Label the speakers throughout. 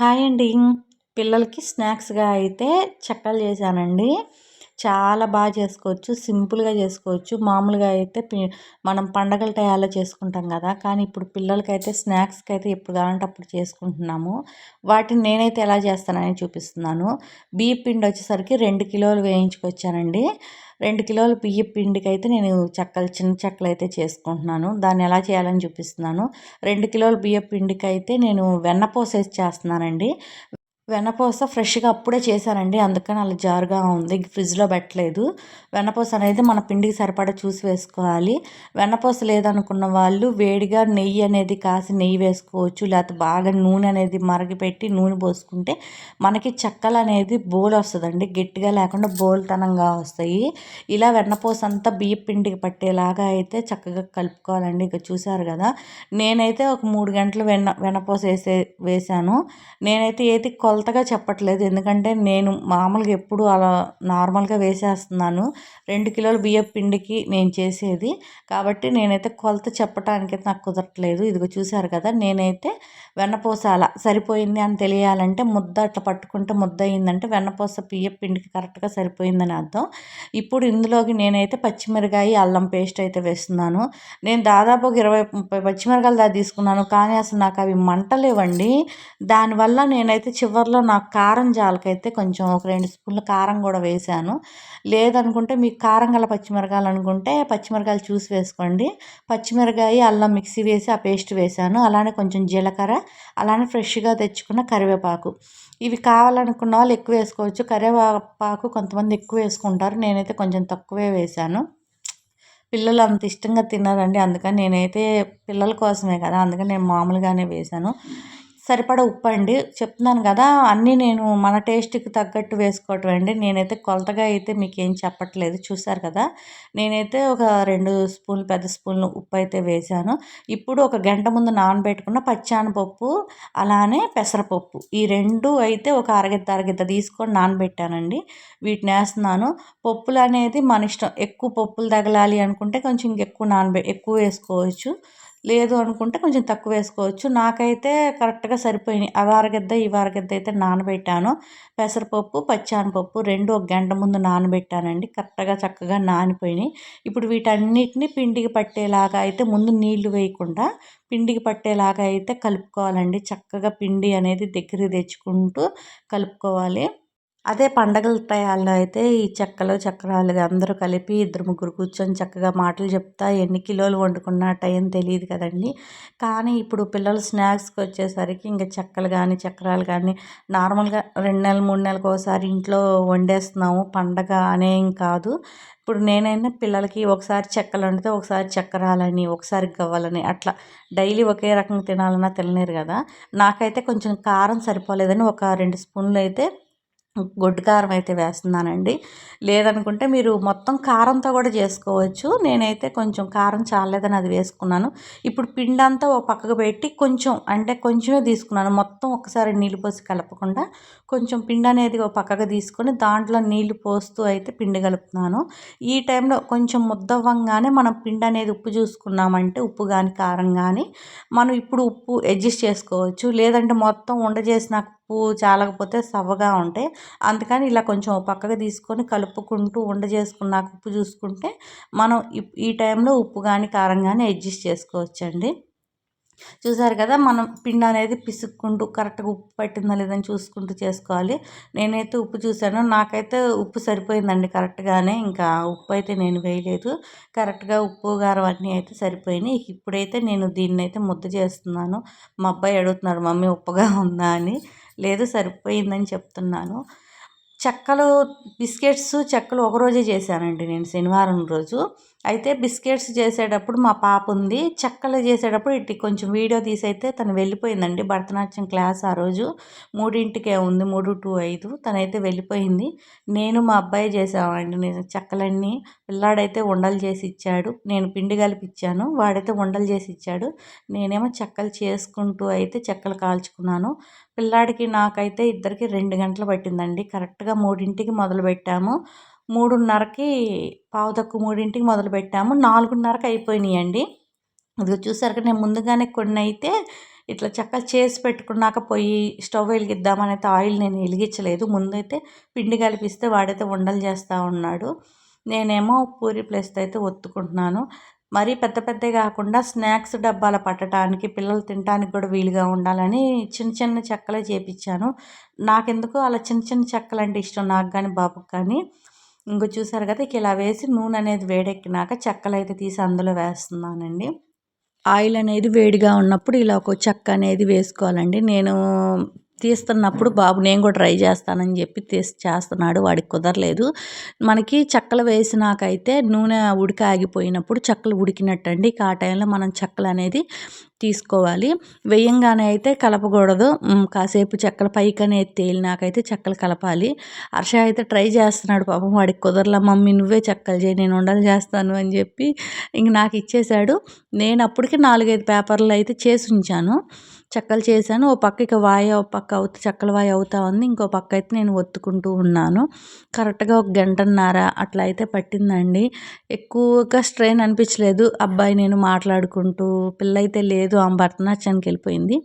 Speaker 1: Hi అండి. పిల్లలకి స్నాక్స్గా అయితే చెక్కలు చేశానండి. చాలా బాగా చేసుకోవచ్చు. సింపుల్గా చేసుకోవచ్చు. మామూలుగా అయితే మనం పండగల టయాల్లో చేసుకుంటాం కదా. కానీ ఇప్పుడు పిల్లలకైతే స్నాక్స్కి అయితే ఎప్పుడు కావాలంటే అప్పుడు చేసుకుంటున్నాము. వాటిని నేనైతే ఎలా చేస్తానని చూపిస్తున్నాను. బియ్య పిండి వచ్చేసరికి రెండు కిలోలు వేయించుకొచ్చానండి. రెండు కిలోల బియ్య పిండికి అయితే నేను చెక్కలు చిన్న చెక్కలు అయితే చేసుకుంటున్నాను. దాన్ని ఎలా చేయాలని చూపిస్తున్నాను. రెండు కిలోల బియ్య పిండికి అయితే నేను వెన్నపోసేసి చేస్తున్నానండి. వెన్నపూస ఫ్రెష్గా అప్పుడే చేశానండి. అందుకని అలా జారుగా ఉంది. ఫ్రిడ్జ్లో పెట్టలేదు. వెన్నపోస అనేది మన పిండికి సరిపడా చూసి వేసుకోవాలి. వెన్నపూస లేదనుకున్న వాళ్ళు వేడిగా నెయ్యి అనేది కాసి నెయ్యి వేసుకోవచ్చు. లేకపోతే బాగా నూనె అనేది మరగపెట్టి నూనె పోసుకుంటే మనకి చెక్కలు అనేది బోల్ వస్తుందండి. గట్టిగా లేకుండా బోల్తనంగా వస్తాయి. ఇలా వెన్నపూస అంతా బియ్య పిండికి పట్టేలాగా అయితే చక్కగా కలుపుకోవాలండి. ఇక చూసారు కదా నేనైతే ఒక మూడు గంటలు వెన్న వెన్నపూస వేసే వేసాను నేనైతే ఏది కొల కొలతగా చెప్పట్లేదు. ఎందుకంటే నేను మామూలుగా ఎప్పుడు అలా నార్మల్గా వేసేస్తున్నాను. రెండు కిలోల బియ్యం పిండికి నేను చేసేది. కాబట్టి నేనైతే కొలత చెప్పడానికి నాకు కుదరట్లేదు. ఇదిగో చూశారు కదా నేనైతే వెన్నపూస అలా సరిపోయింది అని తెలియాలంటే ముద్ద అట్లా పట్టుకుంటే ముద్ద అయిందంటే వెన్నపూస బియ్యం పిండికి కరెక్ట్గా సరిపోయిందని అర్థం. ఇప్పుడు ఇందులోకి నేనైతే పచ్చిమిరకాయ అల్లం పేస్ట్ అయితే వేస్తున్నాను. నేను దాదాపు ఒక ఇరవై ముప్పై పచ్చిమిరకాయలు దా తీసుకున్నాను. కానీ అసలు నాకు అవి మంటలేవండి. దానివల్ల నేనైతే చివరి చివరిలో నాకు కారం జాలకైతే కొంచెం ఒక రెండు స్పూన్ల కారం కూడా వేసాను లేదనుకుంటే మీకు కారం గల పచ్చిమిరకాయలు అనుకుంటే పచ్చిమిరకాయలు చూసి వేసుకోండి. పచ్చిమిరకాయ అల్లం మిక్సీ వేసి ఆ పేస్ట్ వేసాను అలానే కొంచెం జీలకర్ర అలానే ఫ్రెష్గా తెచ్చుకున్న కరివేపాకు. ఇవి కావాలనుకున్న వాళ్ళు ఎక్కువ వేసుకోవచ్చు. కరివేపాకు కొంతమంది ఎక్కువ వేసుకుంటారు. నేనైతే కొంచెం తక్కువే వేసాను పిల్లలు అంత ఇష్టంగా తిన్నారండి అందుకని నేనైతే పిల్లల కోసమే కదా. అందుకని నేను మామూలుగానే వేశాను. సరిపడా ఉప్పు అండి. చెప్తున్నాను కదా అన్నీ నేను మన టేస్ట్కి తగ్గట్టు వేసుకోవటం అండి. నేనైతే కొలతగా అయితే మీకు ఏం చెప్పట్లేదు. చూసారు కదా నేనైతే ఒక రెండు స్పూన్లు పెద్ద స్పూన్లు ఉప్పు అయితే వేసాను ఇప్పుడు ఒక గంట ముందు నానబెట్టుకున్న పచ్చానపప్పు అలానే పెసరపప్పు. ఈ రెండు అయితే ఒక అరగిద్ద అరగిద్ద తీసుకొని నానబెట్టానండి. వీటిని వేస్తున్నాను. పప్పులు అనేది మన ఇష్టం. ఎక్కువ పప్పులు తగలాలి అనుకుంటే కొంచెం ఇంకెక్కువ నానబె ఎక్కువ వేసుకోవచ్చు. లేదు అనుకుంటే కొంచెం తక్కువ వేసుకోవచ్చు. నాకైతే కరెక్ట్గా సరిపోయినాయి. అవి అరగద్ద ఇవి అరగద్ద అయితే నానబెట్టాను. పెసరపప్పు పచ్చానపప్పు రెండు ఒక గంట ముందు నానబెట్టానండి. కరెక్ట్గా చక్కగా నానిపోయినాయి. ఇప్పుడు వీటన్నిటిని పిండికి పట్టేలాగా అయితే ముందు నీళ్ళు వేయకుండా పిండికి పట్టేలాగా అయితే కలుపుకోవాలండి. చక్కగా పిండి అనేది దగ్గర తెచ్చుకుంటూ కలుపుకోవాలి. అదే పండగల టయాల్లో అయితే ఈ చెక్కలు చక్రాలు అందరూ కలిపి ఇద్దరు ముగ్గురు కూర్చొని చక్కగా మాటలు చెప్తా ఎన్ని కిలోలు వండుకున్నట్టు టైం తెలియదు కదండి. కానీ ఇప్పుడు పిల్లలు స్నాక్స్కి వచ్చేసరికి ఇంకా చెక్కలు కానీ చక్రాలు కానీ నార్మల్గా రెండు నెలలు మూడు నెలలకు ఒకసారి ఇంట్లో వండేస్తున్నాము. పండగ అనేం కాదు. ఇప్పుడు నేనైనా పిల్లలకి ఒకసారి చెక్కలు వండితే ఒకసారి చక్రాలని ఒకసారి గవ్వాలని అట్లా డైలీ ఒకే రకంగా తినాలన్నా తినలేరు కదా. నాకైతే కొంచెం కారం సరిపోలేదని ఒక రెండు స్పూన్లు అయితే గొడ్డు కారం అయితే వేస్తున్నానండి. లేదనుకుంటే మీరు మొత్తం కారంతో కూడా చేసుకోవచ్చు. నేనైతే కొంచెం కారం చాలేదని అది వేసుకున్నాను. ఇప్పుడు పిండి అంతా ఓ పక్కకు పెట్టి కొంచెం అంటే కొంచెమే తీసుకున్నాను. మొత్తం ఒకసారి నీళ్ళు పోసి కలపకుండా కొంచెం పిండి అనేది ఒక పక్కకు తీసుకొని దాంట్లో నీళ్ళు పోస్తూ అయితే పిండి కలుపుతున్నాను. ఈ టైంలో కొంచెం ముద్దవ్వంగానే మనం పిండి అనేది ఉప్పు చూసుకున్నామంటే ఉప్పు కానీ కారం కానీ మనం ఇప్పుడు ఉప్పు అడ్జస్ట్ చేసుకోవచ్చు. లేదంటే మొత్తం వండ చేసినాక ఉప్పు చాలకపోతే సవ్వగా ఉంటాయి. అందుకని ఇలా కొంచెం పక్కకు తీసుకొని కలుపుకుంటూ ఉండ చేసుకున్నాక ఉప్పు చూసుకుంటే మనం ఈ టైంలో ఉప్పు కానీ కారం కానీ అడ్జస్ట్ చేసుకోవచ్చండి. చూసారు కదా మనం పిండి అనేది పిసుక్కుంటూ కరెక్ట్గా ఉప్పు పట్టిందా లేదని చూసుకుంటూ చేసుకోవాలి. నేనైతే ఉప్పు చూశాను నాకైతే ఉప్పు సరిపోయిందండి కరెక్ట్గానే. ఇంకా ఉప్పు అయితే నేను వేయలేదు. కరెక్ట్గా ఉప్పు కారం అన్నీ అయితే సరిపోయినాయి. ఇప్పుడైతే నేను దీన్ని అయితే ముద్ద చేస్తున్నాను. మా అబ్బాయి అడుగుతున్నారు మమ్మీ ఉప్పుగా ఉందా? అని. లేదు సరిపోయిందని చెప్తున్నాను. చెక్కలు బిస్కెట్స్ చెక్కలు ఒకరోజే చేశానండి నేను శనివారం రోజు. అయితే బిస్కెట్స్ చేసేటప్పుడు మా పాప ఉంది. చెక్కలు చేసేటప్పుడు ఇటు కొంచెం వీడియో తీసి అయితే తను వెళ్ళిపోయిందండి. భరతనాట్యం క్లాస్ ఆ రోజు. మూడింటికే ఉంది. మూడు టు ఐదు తనైతే వెళ్ళిపోయింది. నేను మా అబ్బాయి చేసామండి నేను చెక్కలన్నీ పిల్లాడైతే ఉండలు చేసి ఇచ్చాడు నేను పిండి కలిపిచ్చాను. వాడైతే ఉండలు చేసి ఇచ్చాడు నేనేమో చెక్కలు చేసుకుంటూ అయితే చెక్కలు కాల్చుకున్నాను. పిల్లాడికి నాకైతే ఇద్దరికి రెండు గంటలు పట్టిందండి. కరెక్ట్గా మూడింటికి మొదలు పెట్టాము మూడున్నరకి పావు తక్కువ మూడింటికి మొదలు పెట్టాము నాలుగున్నరకు అయిపోయినాయండి. అది చూసారు నేను ముందుగానే కొన్ని అయితే ఇట్లా చక్కగా చేసి పెట్టుకున్నాక పొయ్యి స్టవ్ వెలిగిద్దామనైతే ఆయిల్ నేను వెలిగించలేదు. ముందైతే పిండి కలిపిస్తే వాడైతే ఉండలు చేస్తూ ఉన్నాడు. నేనేమో పూరి ప్లేస్తో అయితే ఒత్తుకుంటున్నాను. మరీ పెద్ద పెద్ద కాకుండా స్నాక్స్ డబ్బాల పట్టడానికి పిల్లలు తినడానికి కూడా వీలుగా ఉండాలని చిన్న చిన్న చెక్కలే చేపించాను. నాకెందుకు అలా చిన్న చిన్న చెక్కలు అంటే ఇష్టం? నాకు కానీ బాబుకి కానీ ఇంకో చూసారు కదా ఇక ఇలా వేసి నూనె అనేది వేడెక్కినాక చెక్కలు అయితే తీసి అందులో వేస్తున్నానండి. ఆయిల్ అనేది వేడిగా ఉన్నప్పుడు ఇలా ఒక చెక్క అనేది వేసుకోవాలండి. నేను తీస్తున్నప్పుడు బాబు నేను కూడా ట్రై చేస్తానని చెప్పి తీసి చేస్తున్నాడు. వాడికి కుదరలేదు. మనకి చెక్కలు వేసినాకైతే నూనె ఉడిక ఆగిపోయినప్పుడు చెక్కలు ఉడికినట్టండి. ఆ టైంలో మనం చెక్కలు అనేది తీసుకోవాలి. వేయంగానే అయితే కలపకూడదు. కాసేపు చెక్కలు పైకి అనేది తేలినాకైతే చెక్కలు కలపాలి. హర్ష అయితే ట్రై చేస్తున్నాడు పాపం. వాడికి కుదరలా మమ్మీ నువ్వే చెక్కలు చేయి. నేను ఉండలు చేస్తాను అని చెప్పి ఇంక నాకు ఇచ్చేశాడు. నేను అప్పటికి నాలుగైదు పేపర్లు అయితే చేసి ఉంచాను. చెక్కలు చేశాను. ఓ పక్క ఇక వాయి ఓ పక్క అవుతూ చెక్కల వాయి అవుతా ఉంది. ఇంకో పక్క అయితే నేను ఒత్తుకుంటూ ఉన్నాను. కరెక్ట్గా ఒక గంటన్నర అట్లా అయితే పట్టిందండి. ఎక్కువగా స్ట్రెయిన్ అనిపించలేదు. అబ్బాయి నేను మాట్లాడుకుంటూ పిల్ల అయితే లేదు ఆమె భరతనాట్యానికి వెళ్ళిపోయింది.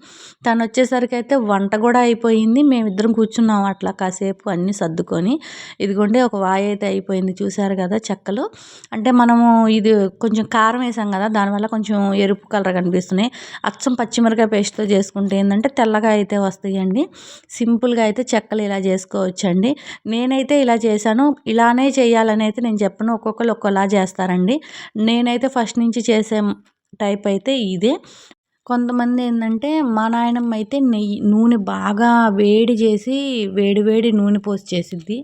Speaker 1: తను వచ్చేసరికి అయితే వంట కూడా అయిపోయింది. మేమిద్దరం కూర్చున్నాం అట్లా కాసేపు అన్నీ సర్దుకొని. ఇదిగోండి ఒక వాయి అయితే అయిపోయింది. చూసారు కదా చెక్కలు. అంటే మనము ఇది కొంచెం కారం వేసాం కదా దానివల్ల కొంచెం ఎరుపు కలర్ కనిపిస్తున్నాయి. అచ్చం పచ్చిమిరకాయ పేస్ట్తో చేసుకుంటే ఏంటంటే తెల్లగా అయితే వస్తాయండి. సింపుల్గా అయితే చెక్కలు ఇలా చేసుకోవచ్చండి. నేనైతే ఇలా చేశాను. ఇలానే చేయాలని అయితే నేను చెప్పను. ఒక్కొక్కరు ఒక్కోలా చేస్తారండి. నేనైతే ఫస్ట్ నుంచి చేసే టైప్ అయితే ఇదే. కొంతమంది ఏంటంటే మా నాయనమ్మ అయితే నెయ్యి నూనె బాగా వేడి చేసి వేడి వేడి నూనె పోసి చేసిద్ది.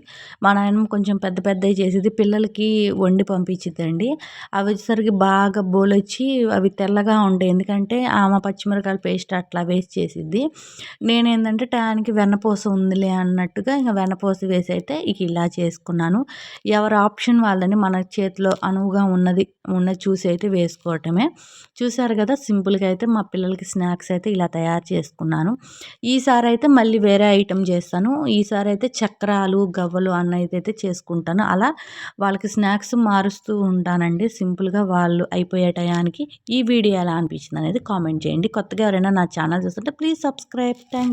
Speaker 1: మా నాయనమ్మ కొంచెం పెద్ద పెద్దవి చేసిద్ది. పిల్లలకి వండి పంపించిద్దండి. అవి వచ్చేసరికి బాగా బోలొచ్చి అవి తెల్లగా ఉంటాయి. ఎందుకంటే ఆమె పచ్చిమిరకాయల పేస్ట్ అట్లా వేసి చేసిద్ది. నేను ఏంటంటే టయానికి వెన్నపూస ఉందిలే అన్నట్టుగా ఇంకా వెన్నపూస వేసి అయితే ఇక ఇలా చేసుకున్నాను. ఎవరి ఆప్షన్ వాళ్ళని మన చేతిలో అనువుగా ఉన్నది ఉన్నది చూసి అయితే వేసుకోవటమే. చూసారు కదా సింపుల్గా అయితే మా పిల్లలకి స్నాక్స్ అయితే ఇలా తయారు చేసుకున్నాను. ఈసారి అయితే మళ్ళీ వేరే ఐటెం చేస్తాను. ఈసారి అయితే చక్రాలు గవ్వలు అన్నైతే అయితే చేసుకుంటాను. అలా వాళ్ళకి స్నాక్స్ మారుస్తూ ఉంటానండి. సింపుల్గా వాళ్ళు అయిపోయే టయానికి ఈ వీడియో ఎలా అనిపించింది అనేది కామెంట్ చేయండి. కొత్తగా ఎవరైనా నా ఛానల్ చూస్తుంటే ప్లీజ్ సబ్స్క్రైబ్. థ్యాంక్